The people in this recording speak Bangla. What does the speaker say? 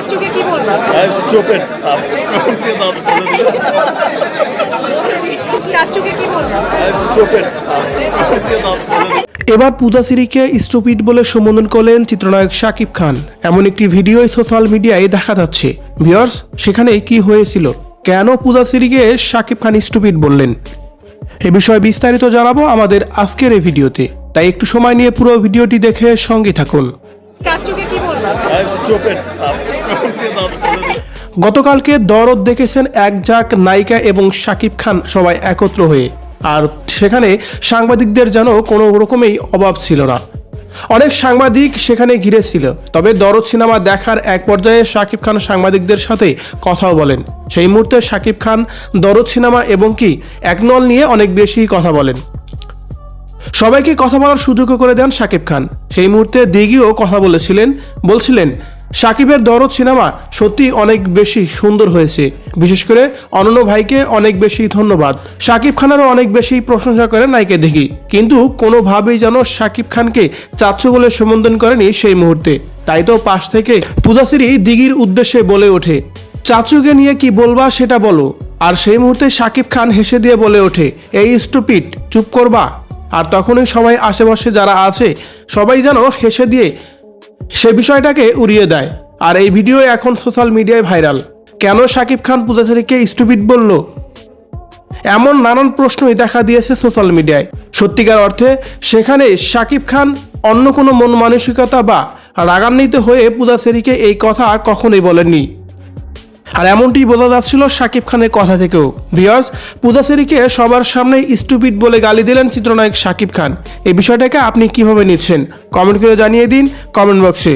চাচুকে কি বলব? স্টুপিড দিয়ে দাঁত ফেলে চাচুকে কি বলব? স্টুপিড এবার বলে সম্বোধন করলেন চিত্রনায়ক শাকিব খান। এমন একটি ভিডিও সোশ্যাল মিডিয়ায় দেখা যাচ্ছে। ভিউয়ার্স সেখানে কি হয়েছিল? কেন পূজাশ্রীকে শাকিব খান স্টুপিড বললেন? এ বিষয়ে বিস্তারিত জানাব আমাদের আজকের এই ভিডিওতে। তাই একটু সময় নিয়ে পুরো ভিডিওটি দেখে সঙ্গে থাকুন। গতকালকে দরদ দেখেছেন এক জাক, নায়িকা এবং শাকিব খান সবাই একত্র হয়ে। আর সেখানে সাংবাদিকদের যেন কোনো রকমেই অভাব ছিল না। অনেক সাংবাদিক সেখানে ঘিরেছিল, তবে দরদ সিনেমা দেখার এক পর্যায়ে শাকিব খান সাংবাদিকদের সাথে কথাও বলেন। সেই মুহূর্তে শাকিব খান দরদ সিনেমা এবং কি একনল নিয়ে অনেক বেশি কথা বলেন। সবাইকে কথা বলার সুযোগ করে দেন শাকিব খান। সেই মুহূর্তে দিঘিও কথা বলেছিলেন, বলছিলেন সাকিবের দরদ সিনেমা সত্যি অনেক বেশি সুন্দর হয়েছে। বিশেষ করে অনন্য ভাইকে অনেক বেশি ধন্যবাদ। শাকিব খানেরও অনেক বেশি প্রশংসা করে নাইকে দিঘি। কিন্তু কোনোভাবেই যেন শাকিব খানকে চাচ্ছু বলে সম্বোধন করেনি সেই মুহূর্তে। তাই তো পাশ থেকে পূজাশ্রী দিঘির উদ্দেশ্যে বলে ওঠে চাচুকে নিয়ে কি বলবা সেটা বলো। আর সেই মুহূর্তে শাকিব খান হেসে দিয়ে বলে ওঠে, এই স্টুপিট চুপ করবা। আর তখনই সবাই আশেপাশে যারা আছে, সবাই যেন হেসে দিয়ে সে বিষয়টাকে উড়িয়ে দেয়। আর এই ভিডিও এখন সোশ্যাল মিডিয়ায় ভাইরাল। কেন শাকিব খান পূজাচারীকে স্টুপিড বলল? এমন নানান প্রশ্নই দেখা দিয়েছে সোশ্যাল মিডিয়ায়। সত্যিকার অর্থে, সেখানে শাকিব খান অন্য কোনো মন মানসিকতা বা রাগান্বিত হয়ে পূজাচেরিকে এই কথা কখনোই বলেননি। আর এমনটি বোঝা যাচ্ছিল শাকিব খানের কথা থেকেও। ভিওয়ার্স পূজাচেরিকে সবার সামনে স্টুপিড বলে গালি দিলেন চিত্রনায়ক শাকিব খান। এই বিষয়টাকে আপনি কীভাবে নিচ্ছেন? কমেন্ট করে জানিয়ে দিন কমেন্ট বক্সে